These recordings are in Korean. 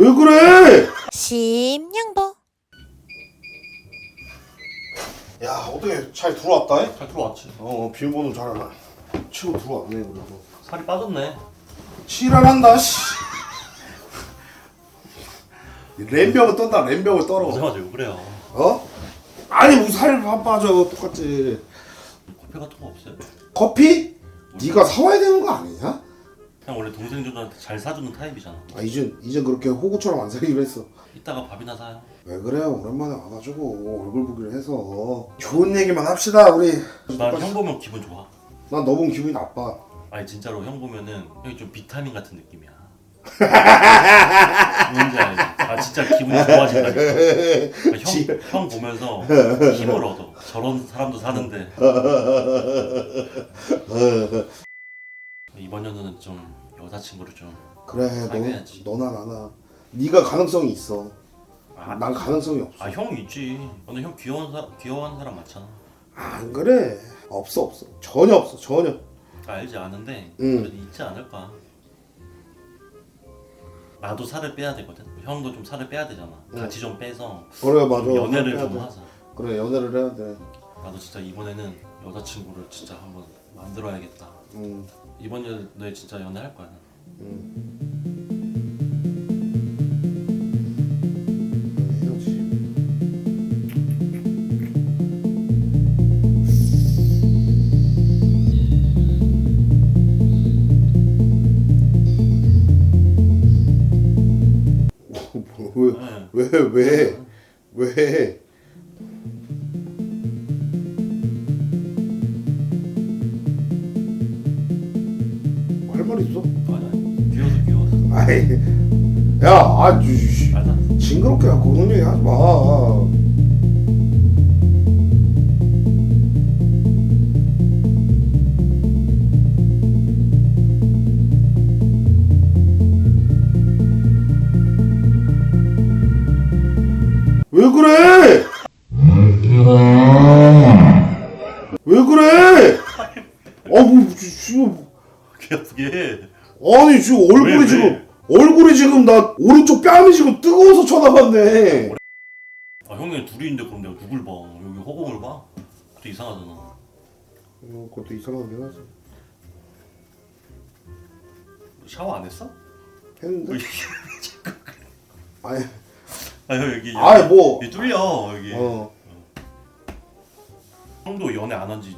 왜 그래? 심양보 야 어떻게 잘 들어왔다? 잉? 잘 들어왔지. 어 비밀번호 잘 알아. 치고 들어왔네 그래도. 살이 빠졌네. 지랄한다 씨. 램병을 떤다 램병을 떨어. 고생하지 왜 그래요. 어? 아니 무슨 살이 안 빠져 똑같지. 커피 같은 거 없어요? 커피? 네가 사와야 되는 거 아니냐? 그냥 원래 동생들한테 잘 사주는 타입이잖아. 아 이젠 이젠 그렇게 호구처럼 안 살기로 했어. 이따가 밥이나 사요. 왜 그래요? 오랜만에 와가지고 얼굴 보기로 해서 좋은 얘기만 합시다 우리. 난 형 보면 기분 좋아. 난 너 보면 기분이 나빠. 아니 진짜로 형 보면은 형이 좀 비타민 같은 느낌이야. 뭔지 알지? 아 진짜 기분이. 그러니까 형, 형 보면서 힘을 얻어. 저런 사람도 사는데. 이번 연도는 좀 여자친구를 좀. 그래 사귀어야지. 너 너나 나나. 네가 가능성이 있어. 아, 난 가능성이 없어. 아 형 있지. 근데 형 귀여운 사 귀여워하는 사람 많잖아. 안 그래. 없어 없어. 전혀 없어 전혀. 알지 않은데 응. 그래도 있지 않을까. 나도 살을 빼야 되거든. 형도 좀 살을 빼야 되잖아. 같이 좀 빼서 그래 맞아. 연애를 해야 좀 돼. 하자. 그래 연애를 해야 돼. 나도 진짜 이번에는 여자친구를 진짜 한번 만들어야겠다. 음. 이번 연도에 진짜 연애할 거야. 난. 해야지. 네. 왜 왜 왜 왜, 있어? 아니 아니 귀여워서 귀여워서. 아이 야, 아, 씨, 알다. 징그럽게 그런 얘기 하지 마. 왜 그래? 왜 그래? 아, 뭐, 지금 귀 아프게. 아니 지금 얼굴이 왜, 왜? 지금 얼굴이 지금 나 오른쪽 뺨이 지금 뜨거워서 쳐다봤네. 아 형이 둘이인데 그럼 내가 누굴 봐? 여기 허공을 봐? 그것도 이상하잖아. 어, 그것도 이상하긴 하지. 샤워 안 했어? 했는데. 아니, 아형 여기 아이 뭐. 여기 뚫려 여기. 어, 형도 연애 안 한 지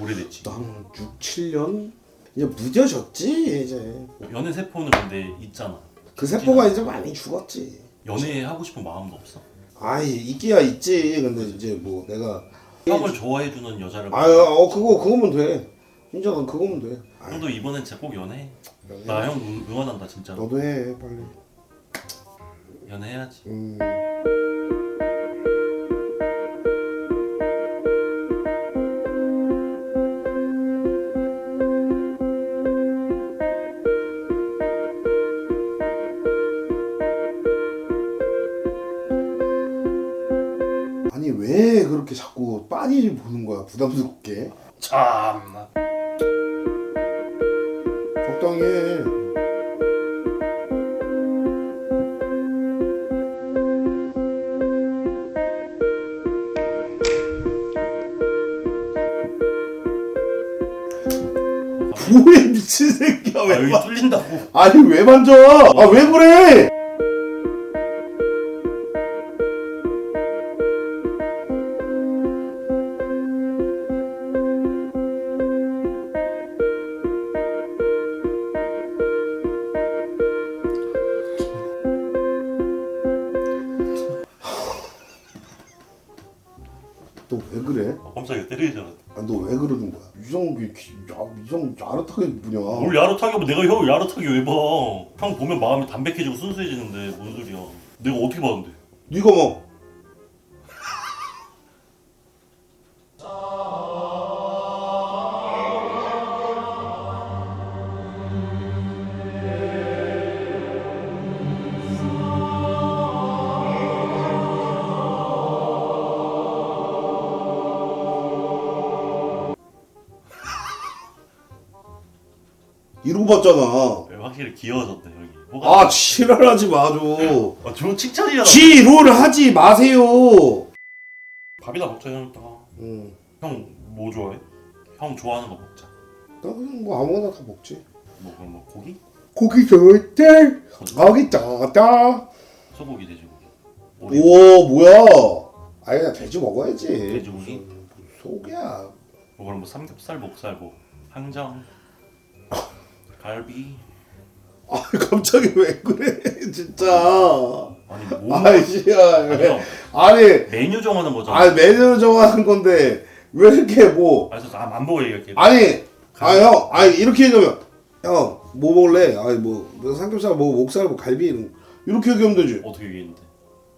오래됐지. 난 6, 7년 이제 무뎌졌지 이제. 연애 세포는 근데 있잖아. 그 세포가 이제 많이 죽었지. 연애 하고 싶은 마음도 없어. 아이 있기야 있지. 근데 이제 뭐 내가 형을 좋아해 주는 여자를. 아유, 어 그거 그거면 돼. 진짜 난 그거면 돼. 아이, 형도 이번엔 진짜 꼭 연애. 연애. 나 형 응원한다 진짜. 너도 해 빨리. 연애해야지. 음. 빤히 보는 거야 부담스럽게. 참나. 적당히 해. 뭐해 미친 새끼야 아 왜 여기 만... 뚫린다고. 아니 왜 만져? 아 왜 그래 깜짝이야 때리잖아. 아, 너 왜 그러는 거야? 기- 야, 유정 야릇하게 뭐냐? 뭘 야릇하게 봐. 내가 형을 야릇하게 왜 봐? 형 보면 마음이 담백해지고 순수해지는데 뭔 소리야? 내가 어떻게 봤는데? 네가 뭐? 이러고 봤잖아. 확실히 귀여워졌네 형이. 뭐가 아 지랄하지 마줘. 아, 좋은 칭찬이잖아 지롤 하지 마세요. 밥이나 먹자 형 이따가 응. 형뭐 좋아해? 형 좋아하는 거 먹자 나 그냥 뭐 아무거나 다 먹지. 뭐 그럼 뭐 고기? 고기 좋대. 고기 좋다. 소고기 돼지고기 오리 오 뭐야? 아니 그냥 돼지 먹어야지. 돼지고기? 무슨 속이야. 뭐 그럼 뭐 삼겹살 목살 뭐 항정 갈비 아 갑자기 왜 그래 진짜. 아니 뭐 아이씨야. 아니, 왜. 형, 아니 메뉴 정하는 거잖아 아니 메뉴 정하는 건데 왜 이렇게 뭐 아, 그래서 안 보고 얘기할게 아니 아형 아니 이렇게 얘기하면 형 뭐 먹을래? 아니 뭐, 뭐 삼겹살 뭐 목살 뭐 갈비 이런 거. 이렇게 얘기하면 되지. 어떻게 얘기했는데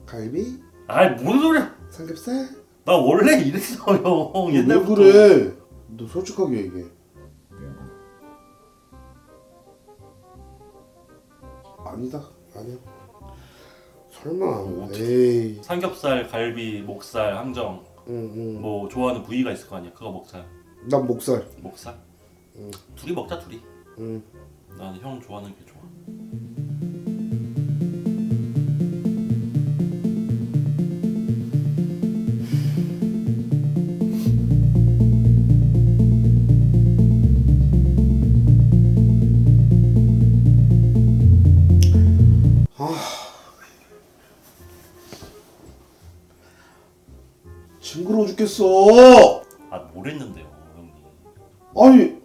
갈비? 아이 뭔 소리야 삼겹살? 나 원래 이랬어 형 옛날부터 뭐 그래? 너 솔직하게 얘기해. 아니다. 아니야. 설마. 뭐 에이. 삼겹살 갈비 목살 항정 응, 응. 뭐 좋아하는 부위가 있을 거 아니야 그거 먹자 난 목살. 목살 응. 둘이 먹자 둘이 응. 나는 형 좋아하는 게 좋아 죽겠어. 아 뭐랬는데요 형님 아니.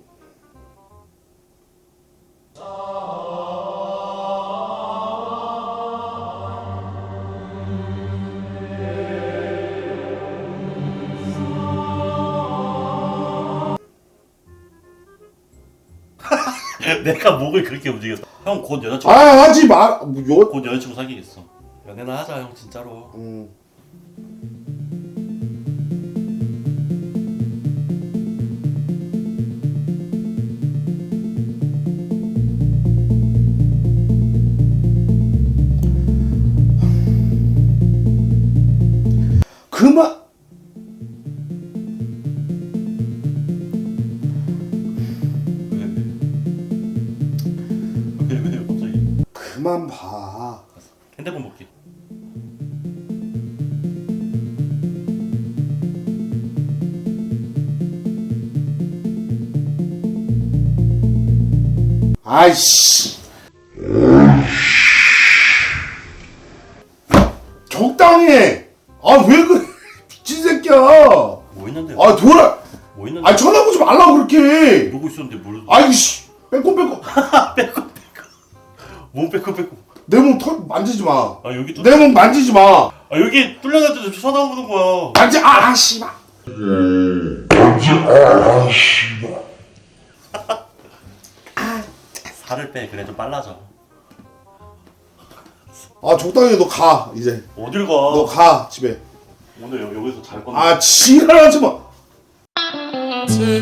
내가 목을 그렇게 움직였어 형 곧 여자친구 아 하지 마. 뭐, 요. 곧 여자친구 사귀겠어 연애나 하자 형 진짜로 음. 그만 왜, 왜, 왜 갑자기 그만 봐. 핸드폰 볼게 아이씨. 적당히 해. 아 왜 그래? 미친 새끼야. 뭐 했는데요? 아 돌아. 뭐 했는데? 아 쳐다보지 말라고 그렇게. 이러고 있었는데 뭘 아이씨. 빼꼼 빼꼼. 빼고 빼고 몸 빼고 빼고 내 몸 털 만지지 마. 아 여기 또내몸 만지지 마. 아 여기 뚫려가지고 쳐다보는 거야 만지 아, 아 씨발. 살을 빼 그래 좀 빨라져 아 적당히 너 가 이제. 어딜 가 너 가 집에. 오늘 여, 여기서 잘 건데 아 지랄하지 마. 집